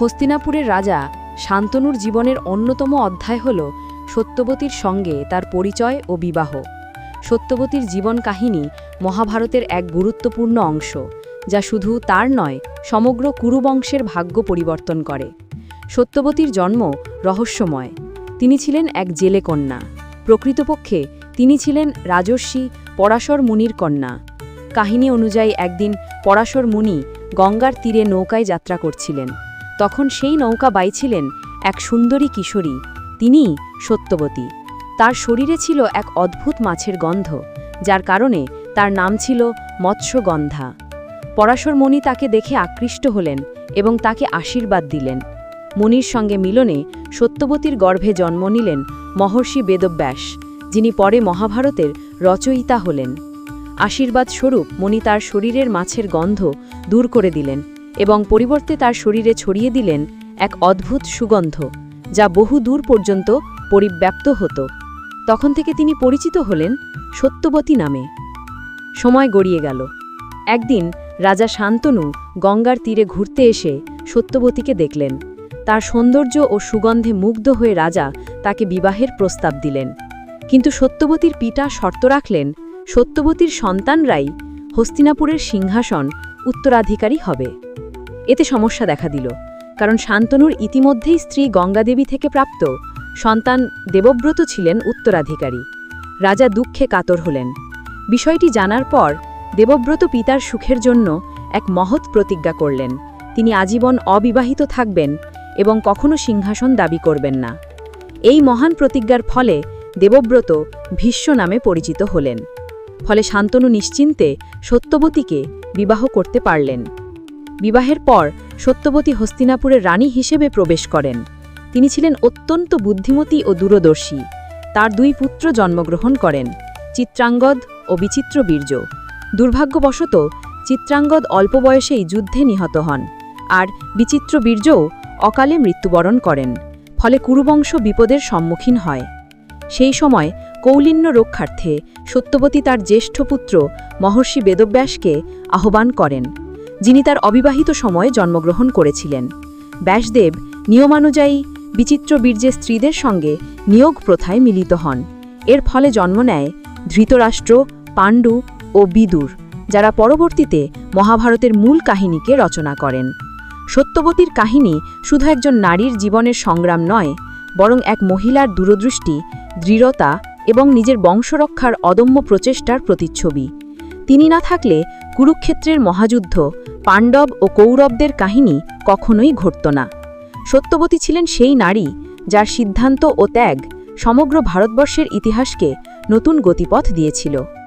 হস্তিনাপুরের রাজা শান্তনুর জীবনের অন্যতম অধ্যায় হল সত্যবতীর সঙ্গে তার পরিচয় ও বিবাহ। সত্যবতীর জীবন কাহিনী মহাভারতের এক গুরুত্বপূর্ণ অংশ, যা শুধু তার নয়, সমগ্র কুরুবংশের ভাগ্য পরিবর্তন করে। সত্যবতীর জন্ম রহস্যময়। তিনি ছিলেন এক জেলে কন্যা। প্রকৃতপক্ষে তিনি ছিলেন রাজর্ষি পরাশর মুনির কন্যা। কাহিনী অনুযায়ী একদিন পরাশর মুনি গঙ্গার তীরে নৌকায় যাত্রা করছিলেন। তখন সেই নৌকা বাইছিলেন এক সুন্দরী কিশোরী তিনিই সত্যবতী। তার শরীরে ছিল এক অদ্ভুত মাছের গন্ধ, যার কারণে তার নাম ছিল মৎস্যগন্ধা। পরাশর মণি তাকে দেখে আকৃষ্ট হলেন এবং তাকে আশীর্বাদ দিলেন। মনির সঙ্গে মিলনে সত্যবতীর গর্ভে জন্ম নিলেন মহর্ষি বেদব্যাস, যিনি পরে মহাভারতের রচয়িতা হলেন। আশীর্বাদ স্বরূপ মণি তার শরীরের মাছের গন্ধ দূর করে দিলেন। এবং পরিবর্তে তার শরীরে ছড়িয়ে দিলেন এক অদ্ভুত সুগন্ধ, যা বহু দূর পর্যন্ত পরিব্যাপ্ত হতো। তখন থেকে তিনি পরিচিত হলেন সত্যবতী নামে। সময় গড়িয়ে গেল। একদিন রাজা শান্তনু গঙ্গার তীরে ঘুরতে এসে সত্যবতীকে দেখলেন। তার সৌন্দর্য ও সুগন্ধে মুগ্ধ হয়ে রাজা তাকে বিবাহের প্রস্তাব দিলেন। কিন্তু সত্যবতীর পিতা শর্ত রাখলেন, সত্যবতীর সন্তানরাই হস্তিনাপুরের সিংহাসন উত্তরাধিকারী হবে। এতে সমস্যা দেখা দিল, কারণ শান্তনুর ইতিমধ্যেই স্ত্রী গঙ্গাদেবী থেকে প্রাপ্ত। সন্তান দেবব্রত ছিলেন উত্তরাধিকারী। রাজা দুঃখে কাতর হলেন। বিষয়টি জানার পর দেবব্রত পিতার সুখের জন্য এক মহৎ প্রতিজ্ঞা করলেন। তিনি আজীবন অবিবাহিত থাকবেন এবং কখনো সিংহাসন দাবি করবেন না। এই মহান প্রতিজ্ঞার ফলে দেবব্রত ভীষ্ম নামে পরিচিত হলেন। ফলে শান্তনু নিশ্চিন্তে সত্যবতীকে বিবাহ করতে পারলেন। বিবাহের পর সত্যবতী হস্তিনাপুরের রানী হিসেবে প্রবেশ করেন। তিনি ছিলেন অত্যন্ত বুদ্ধিমতী ও দূরদর্শী। তার দুই পুত্র জন্মগ্রহণ করেন, চিত্রাঙ্গদ ও বিচিত্র বীর্য। দুর্ভাগ্যবশত, চিত্রাঙ্গদ অল্প বয়সেই যুদ্ধে নিহত হন আর বিচিত্র বীর্যও অকালে মৃত্যুবরণ করেন, ফলে কুরুবংশ বিপদের সম্মুখীন হয়। সেই সময় কৌলিন্য রক্ষার্থে সত্যবতী তার জ্যেষ্ঠ পুত্র মহর্ষি বেদব্যাসকে আহ্বান করেন। যিনি তার অবিবাহিত সময়ে জন্মগ্রহণ করেছিলেন। ব্যাসদেব নিয়মানুযায়ী বিচিত্র বীর্যের স্ত্রীদের সঙ্গে নিয়োগ প্রথায় মিলিত হন। এর ফলে জন্ম নেয় ধৃতরাষ্ট্র, পাণ্ডু ও বিদুর, যারা পরবর্তীতে মহাভারতের মূল কাহিনীকে রচনা করেন। সত্যবতীর কাহিনী শুধু একজন নারীর জীবনের সংগ্রাম নয়, বরং এক মহিলার দূরদৃষ্টি, দৃঢ়তা এবং নিজের বংশরক্ষার অদম্য প্রচেষ্টার প্রতিচ্ছবি। তিনি না থাকলে কুরুক্ষেত্রের মহাযুদ্ধ পাণ্ডব ও কৌরবদের কাহিনী কখনোই ঘটত না। সত্যবতী ছিলেন সেই নারী যার সিদ্ধান্ত ও ত্যাগ সমগ্র ভারতবর্ষের ইতিহাসকে নতুন গতিপথ দিয়েছিল।